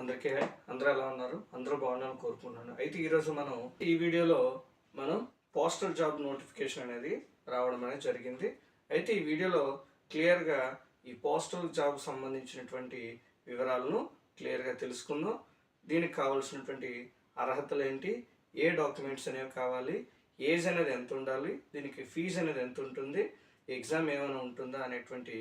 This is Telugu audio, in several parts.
అందరికీ అందరూ ఎలా ఉన్నారు? అందరూ బాగున్నారని కోరుకుంటున్నాను. అయితే ఈరోజు మనం ఈ వీడియోలో మనం పోస్టల్ జాబ్ నోటిఫికేషన్ అనేది రావడం అనేది జరిగింది. అయితే ఈ వీడియోలో క్లియర్గా ఈ పోస్టల్ జాబ్ సంబంధించినటువంటి వివరాలను క్లియర్గా తెలుసుకుందాం. దీనికి కావాల్సినటువంటి అర్హతలు ఏంటి? ఏ డాక్యుమెంట్స్ అనేవి కావాలి? ఏజ్ అనేది ఎంత ఉండాలి? దీనికి ఫీజు అనేది ఎంత ఉంటుంది? ఎగ్జామ్ ఏమైనా ఉంటుందా? అనేటువంటి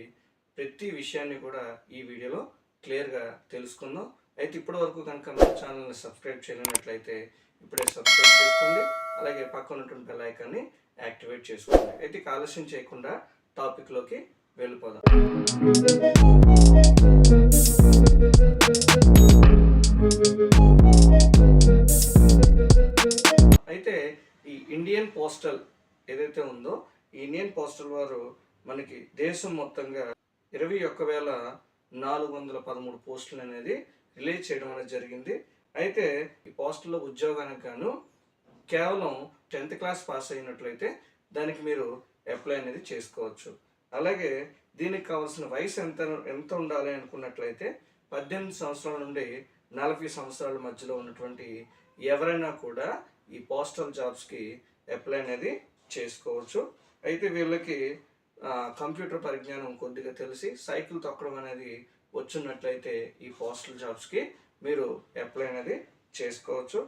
ప్రతి విషయాన్ని కూడా ఈ వీడియోలో క్లియర్గా తెలుసుకుందాం. అయితే ఇప్పటి వరకు కనుక మన ఛానల్ని సబ్స్క్రైబ్ చేయనట్లయితే ఇప్పుడే సబ్స్క్రైబ్ చేసుకోండి. అలాగే పక్కన ఉన్నటువంటి బెల్ ఐకాన్ని యాక్టివేట్ చేసుకోండి. అయితే ఇక ఆలస్యం చేయకుండా టాపిక్లోకి వెళ్ళిపోదాం. అయితే ఈ ఇండియన్ పోస్టల్ ఏదైతే ఉందో ఈ ఇండియన్ పోస్టల్ వారు మనకి దేశం మొత్తంగా ఇరవై ఒక్క వేల నాలుగు వందల పదమూడు పోస్టులు అనేది రిలీజ్ చేయడం అనేది జరిగింది. అయితే ఈ పోస్టుల్లో ఉద్యోగానికి గాను కేవలం టెన్త్ క్లాస్ పాస్ అయినట్లయితే దానికి మీరు అప్లై అనేది చేసుకోవచ్చు. అలాగే దీనికి కావాల్సిన వయసు ఎంత ఎంత ఉండాలి అనుకున్నట్లయితే పద్దెనిమిది సంవత్సరాల నుండి నలభై సంవత్సరాల మధ్యలో ఉన్నటువంటి ఎవరైనా కూడా ఈ పోస్టల్ జాబ్స్కి అప్లై అనేది చేసుకోవచ్చు. అయితే వీళ్ళకి కంప్యూటర్ పరిజ్ఞానం కొద్దిగా తెలిసి సైకిల్ తొక్కడం అనేది వచ్చున్నట్లయితే ఈ పోస్టల్ జాబ్స్కి మీరు అప్లై అనేది చేసుకోవచ్చు.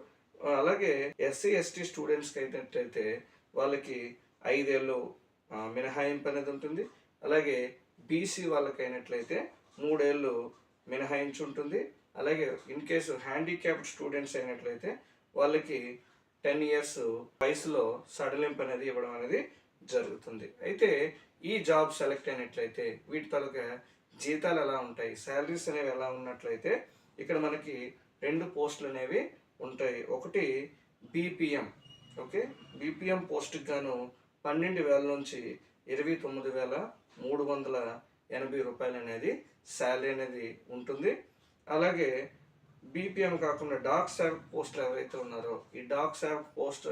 అలాగే ఎస్సీ ఎస్టీ స్టూడెంట్స్కి అయినట్లయితే వాళ్ళకి ఐదేళ్ళు మినహాయింపు అనేది ఉంటుంది. అలాగే బీసీ వాళ్ళకి అయినట్లయితే మూడేళ్ళు మినహాయించి ఉంటుంది. అలాగే ఇన్ కేసు హ్యాండిక్యాప్డ్ స్టూడెంట్స్ అయినట్లయితే వాళ్ళకి టెన్ ఇయర్స్ వయసులో సడలింపు అనేది ఇవ్వడం అనేది జరుగుతుంది. అయితే ఈ జాబ్ సెలెక్ట్ అయినట్లయితే వీటి తాలూకా జీతాలు ఎలా ఉంటాయి శాలరీస్ అనేవి ఎలా ఉన్నట్లయితే ఇక్కడ మనకి రెండు పోస్టులు అనేవి ఉంటాయి. ఒకటి బీపీఎం ఓకే? బీపీఎం పోస్ట్కి గాను పన్నెండు వేల నుంచి ఇరవై తొమ్మిది వేల మూడు వందల ఎనభై రూపాయలు అనేది శాలరీ అనేది ఉంటుంది. అలాగే బీపీఎం కాకుండా డాక్ సేవ్ పోస్ట్ ఎవరైతే ఉన్నారో ఈ డాక్ సేవ్ పోస్ట్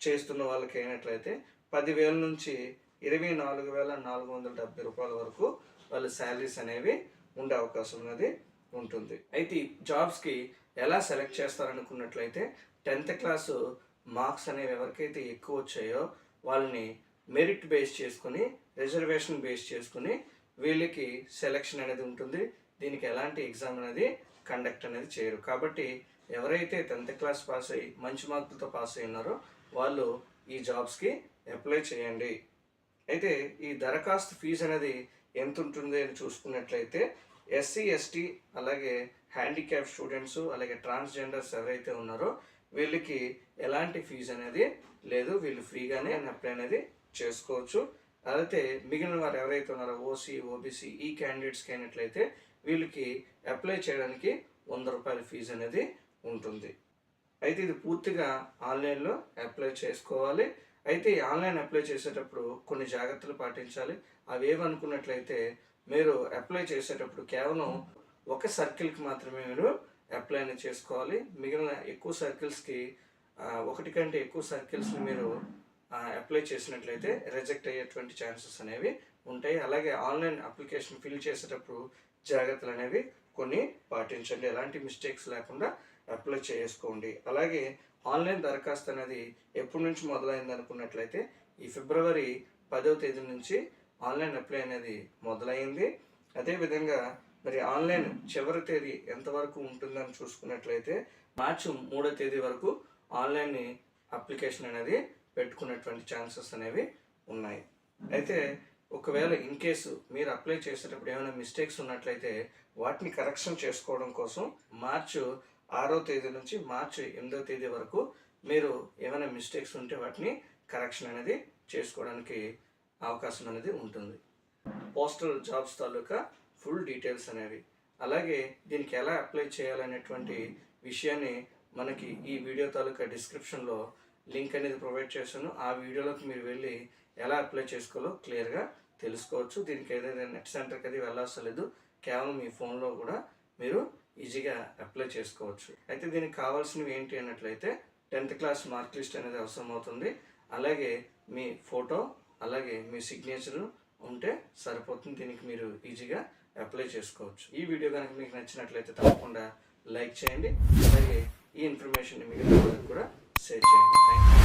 చేస్తున్న వాళ్ళకి అయినట్లయితే పదివేల నుంచి ఇరవై నాలుగు వేల నాలుగు వందల డెబ్బై రూపాయల వరకు వాళ్ళ శాలరీస్ అనేవి ఉండే అవకాశం అనేది ఉంటుంది. అయితే జాబ్స్కి ఎలా సెలెక్ట్ చేస్తారనుకున్నట్లయితే టెన్త్ క్లాసు మార్క్స్ అనేవి ఎవరికైతే ఎక్కువ వచ్చాయో వాళ్ళని మెరిట్ బేస్ చేసుకుని రిజర్వేషన్ బేస్ చేసుకుని వీళ్ళకి సెలెక్షన్ అనేది ఉంటుంది. దీనికి ఎలాంటి ఎగ్జామ్ అనేది కండక్ట్ అనేది చేయరు. కాబట్టి ఎవరైతే టెన్త్ క్లాస్ పాస్ అయ్యి మంచి మార్కులతో పాస్ అయి ఉన్నారో వాళ్ళు ఈ జాబ్స్కి అప్లై చేయండి. అయితే ఈ దరఖాస్తు ఫీజు అనేది ఎంత ఉంటుంది అని చూసుకున్నట్లయితే ఎస్సీ ఎస్టీ అలాగే హ్యాండిక్యాప్ స్టూడెంట్స్ అలాగే ట్రాన్స్జెండర్స్ ఎవరైతే ఉన్నారో వీళ్ళకి ఎలాంటి ఫీజు అనేది లేదు. వీళ్ళు ఫ్రీగానే అప్లై అనేది చేసుకోవచ్చు. అయితే మిగిలిన వారు ఎవరైతే ఉన్నారో ఓసీ ఓబీసీ ఈ క్యాండిడేట్స్కి అయినట్లయితే వీళ్ళకి అప్లై చేయడానికి వంద రూపాయల ఫీజు అనేది ఉంటుంది. అయితే ఇది పూర్తిగా ఆన్లైన్లో అప్లై చేసుకోవాలి. అయితే ఆన్లైన్ అప్లై చేసేటప్పుడు కొన్ని జాగ్రత్తలు పాటించాలి. అవి ఏమనుకున్నట్లయితే మీరు అప్లై చేసేటప్పుడు కేవలం ఒక సర్కిల్కి మాత్రమే మీరు అప్లై చేసుకోవాలి. మిగిలిన ఎక్కువ సర్కిల్స్కి ఒకటి కంటే ఎక్కువ సర్కిల్స్ని మీరు అప్లై చేసినట్లయితే రిజెక్ట్ అయ్యేటువంటి ఛాన్సెస్ అనేవి ఉంటాయి. అలాగే ఆన్లైన్ అప్లికేషన్ ఫిల్ చేసేటప్పుడు జాగ్రత్తలు అనేవి కొన్ని పాటించండి. ఎలాంటి మిస్టేక్స్ లేకుండా అప్లై చేసుకోండి. అలాగే ఆన్లైన్ దరఖాస్తు అనేది ఎప్పటి నుంచి మొదలైంది అనుకున్నట్లయితే ఈ ఫిబ్రవరి పదవ తేదీ నుంచి ఆన్లైన్ అప్లై అనేది మొదలైంది. అదేవిధంగా మరి ఆన్లైన్ చివరి తేదీ ఎంతవరకు ఉంటుందని చూసుకున్నట్లయితే మార్చి మూడో తేదీ వరకు ఆన్లైన్ అప్లికేషన్ అనేది పెట్టుకునేటువంటి ఛాన్సెస్ అనేవి ఉన్నాయి. అయితే ఒకవేళ ఇన్ కేసు మీరు అప్లై చేసేటప్పుడు ఏమైనా మిస్టేక్స్ ఉన్నట్లయితే వాటిని కరెక్షన్ చేసుకోవడం కోసం మార్చు ఆరో తేదీ నుంచి మార్చి ఎనిమిదో తేదీ వరకు మీరు ఏమైనా మిస్టేక్స్ ఉంటే వాటిని కరెక్షన్ అనేది చేసుకోవడానికి అవకాశం అనేది ఉంటుంది. పోస్టల్ జాబ్స్ తాలూకా ఫుల్ డీటెయిల్స్ అనేవి. అలాగే దీనికి ఎలా అప్లై చేయాలనేటువంటి విషయాన్ని మనకి ఈ వీడియో తాలూకా డిస్క్రిప్షన్లో లింక్ అనేది ప్రొవైడ్ చేశాను. ఆ వీడియోలోకి మీరు వెళ్ళి ఎలా అప్లై చేసుకోవాలో క్లియర్గా తెలుసుకోవచ్చు. దీనికి ఏదైనా నెట్ సెంటర్కి అది వెళ్ళవసరం కేవలం మీ ఫోన్లో కూడా మీరు ఈజీగా అప్లై చేసుకోవచ్చు. అయితే దీనికి కావాల్సినవి ఏంటి అన్నట్లయితే టెన్త్ క్లాస్ మార్క్ లిస్ట్ అనేది అవసరం అవుతుంది అలాగే మీ ఫోటో అలాగే మీ సిగ్నేచరు ఉంటే సరిపోతుంది. దీనికి మీరు ఈజీగా అప్లై చేసుకోవచ్చు. ఈ వీడియో కనుక మీకు నచ్చినట్లయితే తప్పకుండా లైక్ చేయండి. అలాగే ఈ ఇన్ఫర్మేషన్ మిగిలిన వాళ్ళకి కూడా షేర్ చేయండి. Thank you